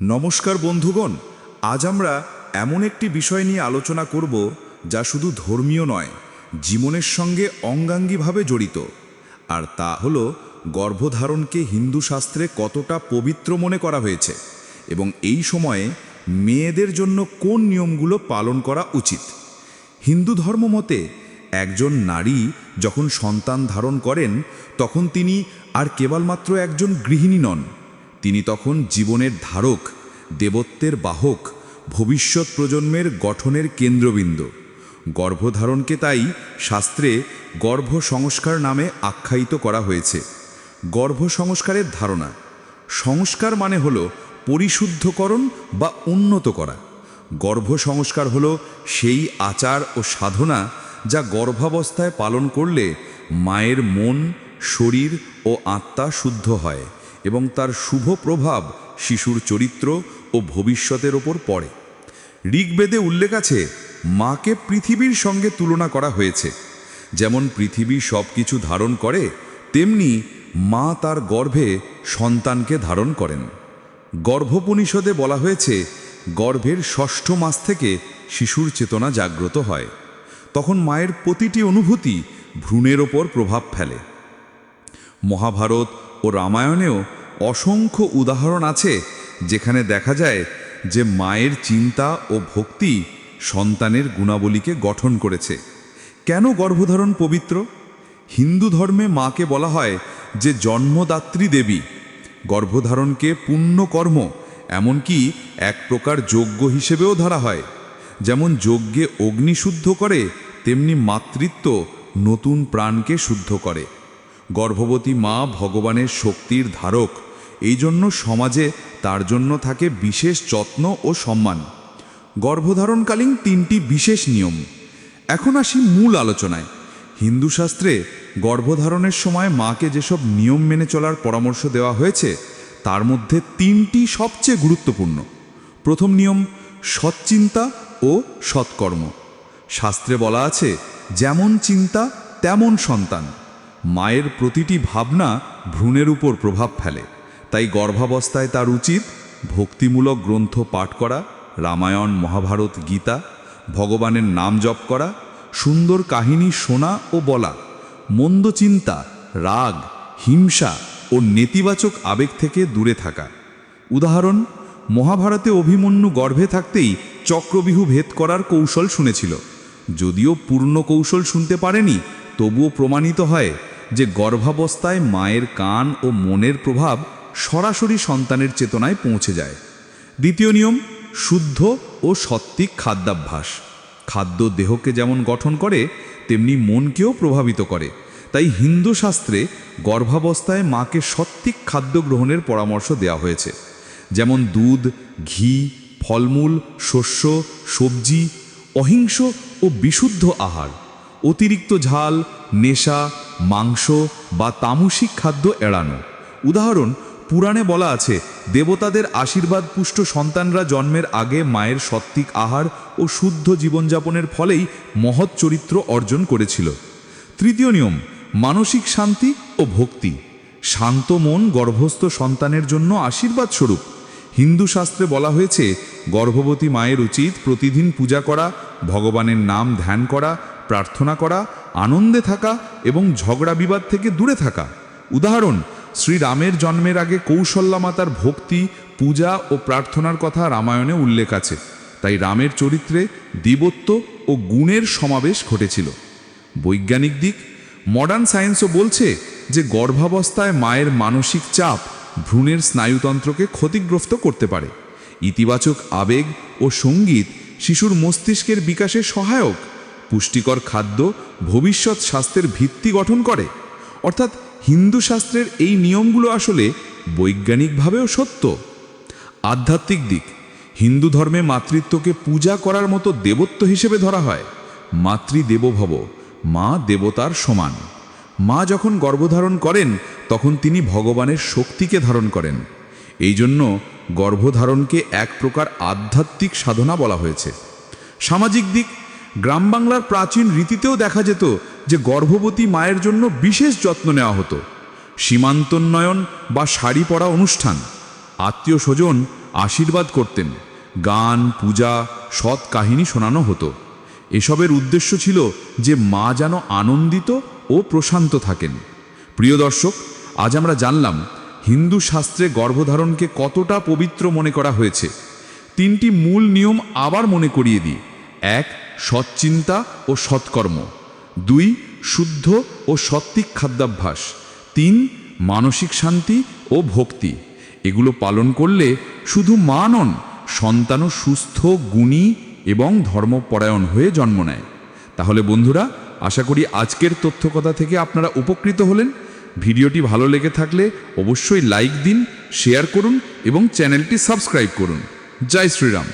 নমস্কার বন্ধুগণ, আজ আমরা এমন একটি বিষয় নিয়ে আলোচনা করব যা শুধু ধর্মীয় নয়, জীবনের সঙ্গে অঙ্গাঙ্গিভাবে জড়িত। আর তা হল গর্ভধারণকে হিন্দু শাস্ত্রে কতটা পবিত্র মনে করা হয়েছে এবং এই সময়ে মেয়েদের জন্য কোন নিয়মগুলো পালন করা উচিত। হিন্দু ধর্ম মতে একজন নারী যখন সন্তান ধারণ করেন, তখন তিনি আর কেবলমাত্র একজন গৃহিণী নন তিনি তখন জীবনের ধারক, দেবত্বের বাহক, ভবিষ্যৎ প্রজন্মের গঠনের কেন্দ্রবিন্দু। গর্ভধারণকে তাই শাস্ত্রে গর্ভ সংস্কার নামে আখ্যায়িত করা হয়েছে। গর্ভ সংস্কারের ধারণা, সংস্কার মানে হল পরিশুদ্ধকরণ বা উন্নত করা। গর্ভ সংস্কার হল সেই আচার ও সাধনা যা গর্ভাবস্থায় পালন করলে মায়ের মন, শরীর ও আত্মা শুদ্ধ হয়। এবং তার শুভ প্রভাব শিশুর চরিত্র ও ভবিষ্যতের ওপর পড়ে। ঋগ্বেদে উল্লেখ আছে, মাকে পৃথিবীর সঙ্গে তুলনা করা হয়েছে। যেমন পৃথিবী সব কিছু ধারণ করে, তেমনি মা তার গর্ভে সন্তানকে ধারণ করেন। গর্ভোপনিষদে বলা হয়েছে, গর্ভের ষষ্ঠ মাস থেকে শিশুর চেতনা জাগ্রত হয়। তখন মায়ের প্রতিটি অনুভূতি ভ্রূণের ওপর প্রভাব ফেলে। মহাভারত ও রামায়ণেও অসংখ্য উদাহরণ আছে যেখানে দেখা যায় যে মায়ের চিন্তা ও ভক্তি সন্তানের গুণাবলীকে গঠন করেছে। কেন গর্ভধারণ পবিত্র? হিন্দু ধর্মে মাকে বলা হয় যে জন্মদাত্রী দেবী। গর্ভধারণকে পুণ্যকর্ম এমনকি এক প্রকার যজ্ঞ হিসেবেও ধরা হয়। যেমন যজ্ঞে অগ্নি শুদ্ধ করে, তেমনি মাতৃত্ব নতুন প্রাণকে শুদ্ধ করে। গর্ভবতী মা ভগবানের শক্তির ধারক। এই জন্য সমাজে তার জন্য থাকে বিশেষ যত্ন ও সম্মান। গর্ভধারণকালীন তিনটি বিশেষ নিয়ম। এখন আসি মূল আলোচনায়। হিন্দু শাস্ত্রে গর্ভধারণের সময় মাকে যেসব নিয়ম মেনে চলার পরামর্শ দেওয়া হয়েছে, তার মধ্যে তিনটি সবচেয়ে গুরুত্বপূর্ণ। প্রথম নিয়ম সৎচিন্তা ও সৎকর্ম। শাস্ত্রে বলা আছে, যেমন চিন্তা, তেমন সন্তান। মায়ের প্রতিটি ভাবনা ভ্রূণের উপর প্রভাব ফেলে। তাই গর্ভাবস্থায় তার উচিত ভক্তিমূলক গ্রন্থ পাঠ করা, রামায়ণ, মহাভারত, গীতা, ভগবানের নাম জপ করা, সুন্দর কাহিনী শোনা ও বলা, মন্দ চিন্তা, রাগ, হিংসা ও নেতিবাচক আবেগ থেকে দূরে থাকা। উদাহরণ, মহাভারতে অভিমন্যু গর্ভে থাকতেই চক্রবিহু ভেদ করার কৌশল শুনেছিল। যদিও পূর্ণ কৌশল শুনতে পারেনি, তবুও প্রমাণিত হয় যে গর্ভাবস্থায় মায়ের কান ও মনের প্রভাব সরাসরি সন্তানের চেতনায় পৌঁছে যায়। দ্বিতীয় নিয়ম, শুদ্ধ ও সত্ত্বিক খাদ্যাভ্যাস। খাদ্য দেহকে যেমন গঠন করে, তেমনি মনকেও প্রভাবিত করে। তাই হিন্দু শাস্ত্রে গর্ভাবস্থায় মাকে সত্ত্বিক খাদ্য গ্রহণের পরামর্শ দেওয়া হয়েছে। যেমন দুধ, ঘি, ফলমূল, শস্য, সবজি, অহিংস ও বিশুদ্ধ আহার, অতিরিক্ত ঝাল, নেশা মাংস বা তামসিক খাদ্য এড়ানো। উদাহরণ, পুরাণে বলা আছে, দেবতাদের আশীর্বাদ পুষ্ট সন্তানরা জন্মের আগে মায়ের সত্ত্বিক আহার ও শুদ্ধ জীবনযাপনের ফলেই মহৎ চরিত্র অর্জন করেছিল। তৃতীয় নিয়ম, মানসিক শান্তি ও ভক্তি। শান্ত মন গর্ভস্থ সন্তানের জন্য আশীর্বাদ স্বরূপ হিন্দু শাস্ত্রে বলা হয়েছে, গর্ভবতী মায়ের উচিত প্রতিদিন পূজা করা, ভগবানের নাম ধ্যান করা প্রার্থনা করা, আনন্দে থাকা এবং ঝগড়া বিবাদ থেকে দূরে থাকা। উদাহরণ, শ্রীরামের জন্মের আগে কৌশল্যা মাতার ভক্তি, পূজা ও প্রার্থনার কথা রামায়ণে উল্লেখ আছে। তাই রামের চরিত্রে দিবত্ব ও গুণের সমাবেশ ঘটেছিল। বৈজ্ঞানিক দিক মডার্ন সায়েন্সও বলছে যে গর্ভাবস্থায় মায়ের মানসিক চাপ ভ্রূণের স্নায়ুতন্ত্রকে ক্ষতিগ্রস্ত করতে পারে। ইতিবাচক আবেগ ও সংগীত শিশুর মস্তিষ্কের বিকাশে সহায়ক। পুষ্টিকর খাদ্য ভবিষ্যৎ স্বাস্থ্যের ভিত্তি গঠন করে। অর্থাৎ হিন্দু শাস্ত্রের এই নিয়মগুলো আসলে বৈজ্ঞানিকভাবেও সত্য। আধ্যাত্মিক দিক, হিন্দু ধর্মে মাতৃত্বকে পূজা করার মতো দেবত্ব হিসেবে ধরা হয়। মাতৃদেবভব মা দেবতার সমান। মা যখন গর্ভধারণ করেন, তখন তিনি ভগবানের শক্তিকে ধারণ করেন। এই জন্য গর্ভধারণকে এক প্রকার আধ্যাত্মিক সাধনা বলা হয়েছে। সামাজিক দিক গ্রাম বাংলার প্রাচীন রীতিতেও দেখা যেত যে গর্ভবতী মায়ের জন্য বিশেষ যত্ন নেওয়া হতো। সীমান্তোন্নয়ন বা শাড়ি পরা অনুষ্ঠান। আত্মীয় স্বজন আশীর্বাদ করতেন। গান, পূজা, সৎ কাহিনী শোনানো হতো। এসবের উদ্দেশ্য ছিল যে মা যেন আনন্দিত ও প্রশান্ত থাকেন। প্রিয় দর্শক, আজ আমরা জানলাম হিন্দু শাস্ত্রে গর্ভধারণকে কতটা পবিত্র মনে করা হয়েছে। তিনটি মূল নিয়ম আবার মনে করিয়ে দিই। এক, সৎচিন্তা ও সৎকর্ম। দুই, শুদ্ধ ও সত্ত্বিক খাদ্যাভ্যাস। তিন, মানসিক শান্তি ও ভক্তি। এগুলো পালন করলে শুধু মা নন, সন্তানও সুস্থ, গুণী এবং ধর্মপরায়ণ হয়ে জন্ম নেয়। তাহলে বন্ধুরা, আশা করি আজকের তথ্যকথা থেকে আপনারা উপকৃত হলেন। ভিডিওটি ভালো লেগে থাকলে অবশ্যই লাইক দিন, শেয়ার করুন এবং চ্যানেলটি সাবস্ক্রাইব করুন। জয় শ্রীরাম।